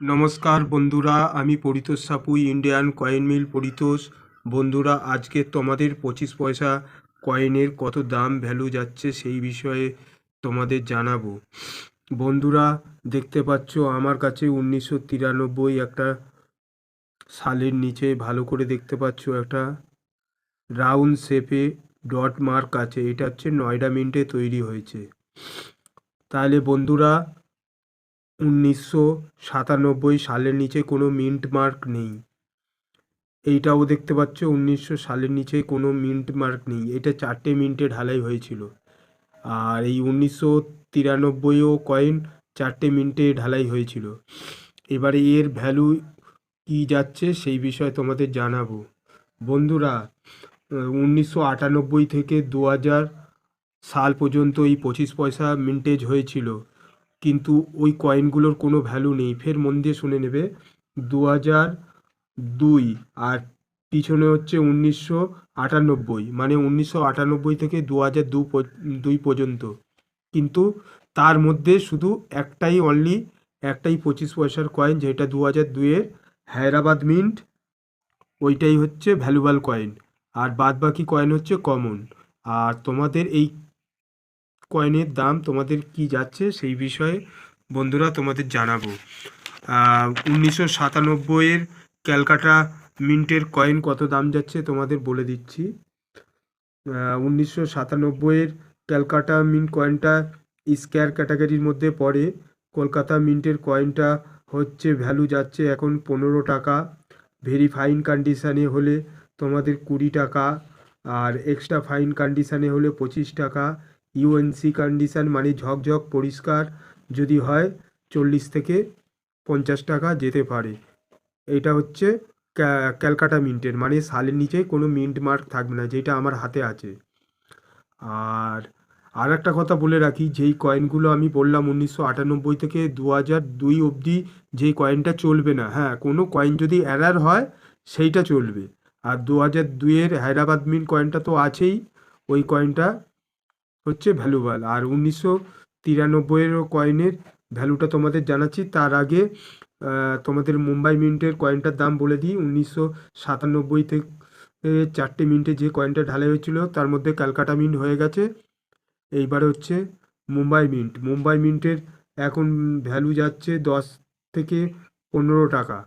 নমস্কার বন্ধুরা, আমি Paritosh Sapu Indian coin mill Paritosh. বন্ধুরা, আজকে তোমাদের পঁচিশ পয়সা কয়েনের কত দাম ভ্যালু যাচ্ছে সেই বিষয়ে তোমাদের জানাব। বন্ধুরা, দেখতে পাচ্ছ আমার কাছে উনিশশো তিরানব্বই একটা সালের নিচে ভালো করে দেখতে পাচ্ছ একটা রাউন্ড শেপে ডট মার্ক আছে। এটা হচ্ছে নয়ডা মিন্টে তৈরি হয়েছে। তাহলে বন্ধুরা উনিশশো সাতানব্বই সালের নিচে কোনো মিন্ট মার্ক নেই। এইটাও দেখতে পাচ্ছ, উনিশশো সালের নিচে কোনো মিন্ট মার্ক নেই। এটা চারটে মিন্টে ঢালাই হয়েছিল। আর এই উনিশশো তিরানব্বইও কয়েন চারটে মিন্টে ঢালাই হয়েছিল। এবারে এর ভ্যালু কী যাচ্ছে সেই বিষয়ে তোমাদের জানাব। বন্ধুরা, উনিশশো আটানব্বই থেকে দু হাজার সাল পর্যন্ত এই পঁচিশ পয়সা মিন্টেজ হয়েছিল। কিন্তু ওই কয়েনগুলোর কোনো ভ্যালু নেই। ফের মন দিয়ে শুনে নেবে। দু হাজার দুই আর পিছনে হচ্ছে উনিশশো আটানব্বই মানে উনিশশো আটানব্বই থেকে দু হাজার দু দুই পর্যন্ত। কিন্তু তার মধ্যে শুধু একটাই অনলি একটাই পঁচিশ পয়সার কয়েন যেটা দু হাজার দুইয়ের হায়দ্রাবাদ মিন্ট ওইটাই হচ্ছে ভ্যালুয়েবল কয়েন আর বাদ বাকি কয়েন হচ্ছে কমন আর তোমাদের এই কয়েনের দাম তোমাদের কি যাচ্ছে সেই বিষয়ে বন্ধুরা তোমাদের জানাব। উনিশশো সাতানব্বইয়ের ক্যালকাটা মিন্টের কয়েন কত দাম যাচ্ছে তোমাদের বলে দিচ্ছি। উনিশশো সাতানব্বইয়ের ক্যালকাটা মিন্ট কয়েনটা স্কোয়ার ক্যাটাগরির মধ্যে পড়ে। কলকাতা মিন্টের কয়েনটা হচ্ছে ভ্যালু যাচ্ছে এখন পনেরো টাকা। ভেরি ফাইন কন্ডিশানে হলে তোমাদের কুড়ি টাকা আর এক্সট্রা ফাইন কন্ডিশানে হলে পঁচিশ টাকা। ইউএনসি কন্ডিশান মানে ঝকঝক পরিষ্কার যদি হয় চল্লিশ থেকে পঞ্চাশ টাকা যেতে পারে। এটা হচ্ছে ক্যালকাটা মিন্টের মানে সালের নিচে কোনো মিন্ট মার্ক থাকবে না, যেটা আমার হাতে আছে। আর আর একটা কথা বলে রাখি, যেই কয়েনগুলো আমি বললাম উনিশশো আটানব্বই থেকে দু হাজার দুই অবধি যেই কয়েনটা চলবে না হ্যাঁ কোনো কয়েন যদি অ্যারার হয় সেইটা চলবে। আর দু হাজার দুইয়ের হায়দ্রাবাদ মিন্ট কয়েনটা তো আছেই, ওই কয়েনটা হচ্ছে ভ্যালুবল আর উনিশশো তিরানব্বইয়েরও কয়েনের ভ্যালুটা তোমাদের জানাচ্ছি। তার আগে তোমাদের মুম্বাই মিন্টের কয়েনটার দাম বলে দিই। উনিশশো সাতানব্বই থেকে চারটে মিনিটে যে কয়েনটা ঢালাই হয়েছিল, তার মধ্যে ক্যালকাটা মিন্ট হয়ে গেছে। এইবার হচ্ছে মুম্বাই মিন্ট মুম্বাই মিন্টের এখন ভ্যালু যাচ্ছে দশ থেকে পনেরো টাকা।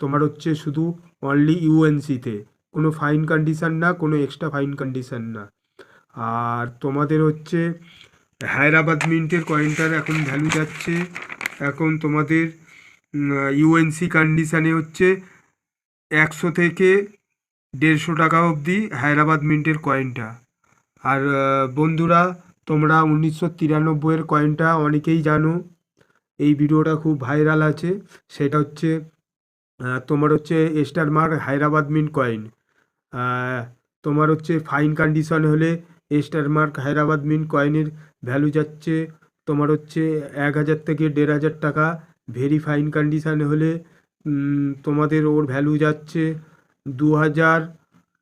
তোমার হচ্ছে শুধু অনলি ইউএনসিতে কোনো ফাইন কন্ডিশান না, কোনো এক্সট্রা ফাইন কন্ডিশন না। আর তোমাদের হচ্ছে হায়দ্রাবাদ মিন্টের কয়েনটার এখন ভ্যালু যাচ্ছে। এখন তোমাদের ইউএনসি কন্ডিশানে হচ্ছে একশো থেকে দেড়শো টাকা অবধি হায়দ্রাবাদ মিন্টের কয়েনটা আর বন্ধুরা, তোমরা উনিশশো তিরানব্বইয়ের কয়েনটা অনেকেই জানো, এই ভিডিওটা খুব ভাইরাল আছে। সেটা হচ্ছে তোমার হচ্ছে star mark Hyderabad mint coin তোমার হচ্ছে ফাইন কন্ডিশন হলে স্টার মার্ক হায়দ্রাবাদ মিন্ট কয়েনের ভ্যালু যাচ্ছে, তোমার হচ্ছে এক হাজার থেকে দেড় হাজার টাকা। ভেরি ফাইন কন্ডিশন হলে তোমাদের ওর ভ্যালু যাচ্ছে দু হাজার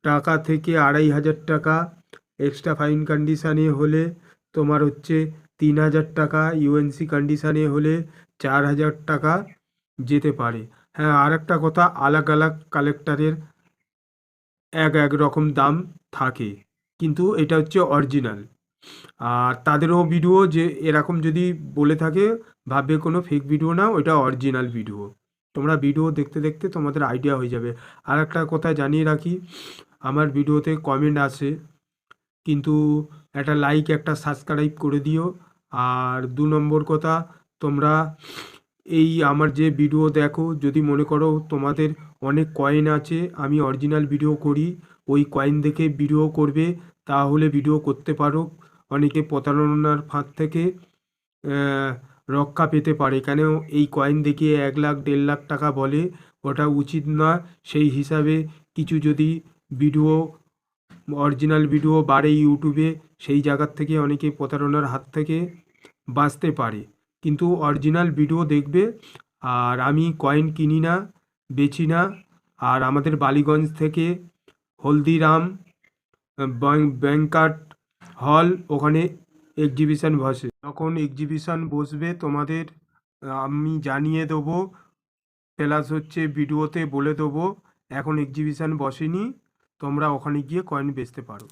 টাকা থেকে আড়াই হাজার টাকা। এক্সট্রা ফাইন কন্ডিশানে হলে, তোমার হচ্ছে তিন হাজার টাকা। ইউএনসি কন্ডিশানে হলে চার হাজার টাকা যেতে পারে। হ্যাঁ আর একটা কথা, আলাগ আলাগ কালেক্টরের এক এক রকম দাম থাকে। কিন্তু এটা হচ্ছে অরিজিনাল আর তাদেরও ভিডিও যে এরকম যদি বলে থাকে, ভাববে কোনো ফেক ভিডিও না ওটা অরিজিনাল ভিডিও তোমরা ভিডিও দেখতে দেখতে তোমাদের আইডিয়া হয়ে যাবে। আর একটা কথা জানিয়ে রাখি, আমার ভিডিওতে কমেন্ট আসে, কিন্তু একটা লাইক একটা সাবস্ক্রাইব করে দিও। আর দু নম্বর কথা, তোমরা এই আমার যে ভিডিও দেখো, যদি মনে করো তোমাদের অনেক কয়েন আছে, আমি অরিজিনাল ভিডিও করি, ওই কয়েন দেখে ভিডিও করবে, তাহলে ভিডিও করতে পারো। অনেকে প্রতারণার ফাঁদ থেকে রক্ষা পেতে পারে। কেন? এই কয়েন দেখে এক লাখ, দেড় লাখ টাকা বলে, ওটা উচিত না। সেই হিসাবে কিছু যদি ভিডিও অরিজিনাল ভিডিও বাড়ে ইউটিউবে সেই জায়গার থেকে অনেকে প্রতারণার হাত থেকে বাঁচতে পারে। কিন্তু অরিজিনাল ভিডিও দেখবে। আর আমি কয়েন কিনি না, বেচি না। আর আমাদের বালিগঞ্জ থেকে হলদিরাম ব্যাংকাট হল ওখানে এক্সিবিশন বসে। যখন এক্সিবিশন বসবে তোমাদের, আমি জানিয়ে দেবো। প্লাস হচ্ছে ভিডিওতে বলে দেবো। এখন এক্সিবিশন বসেনি, তোমরা ওখানে গিয়ে কয়েন বেচতে পারো।